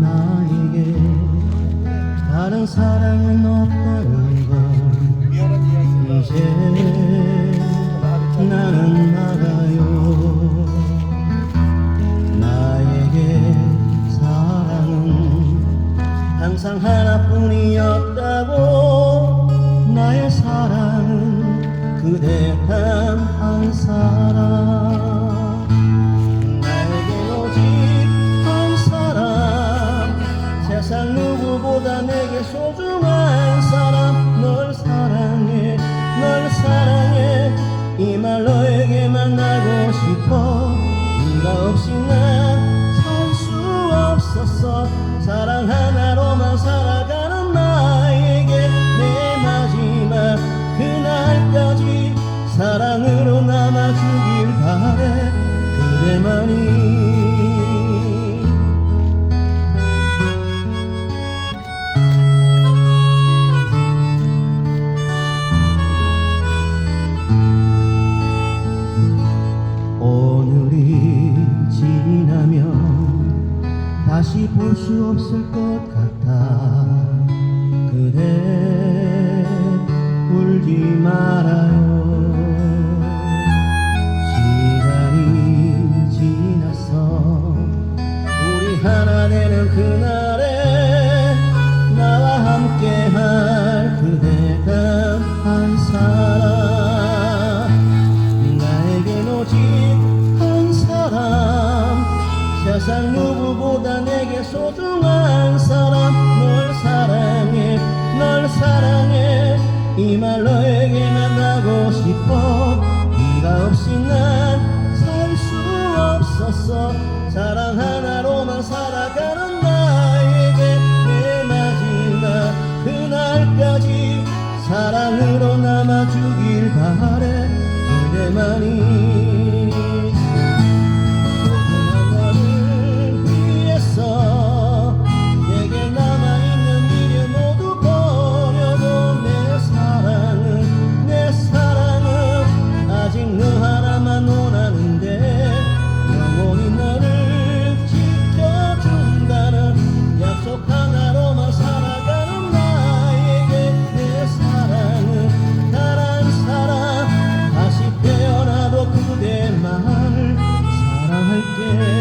나에게 다른 사랑은 없다는 걸 이제 항상 하나뿐이었다고 나의 사랑은 그대 단 한 사람 다시 볼 수 없을 것 같아. 그대 울지 말아요. 시간이 지나서 우리 하나 되는 그날 너에게 만나고 싶어. 네가 없이 난 살 수 없었어. 사랑 하나로만 살아가는 나에게 내 마지막 그날까지 사랑으로 남아주길 바래. 그대만이 Again.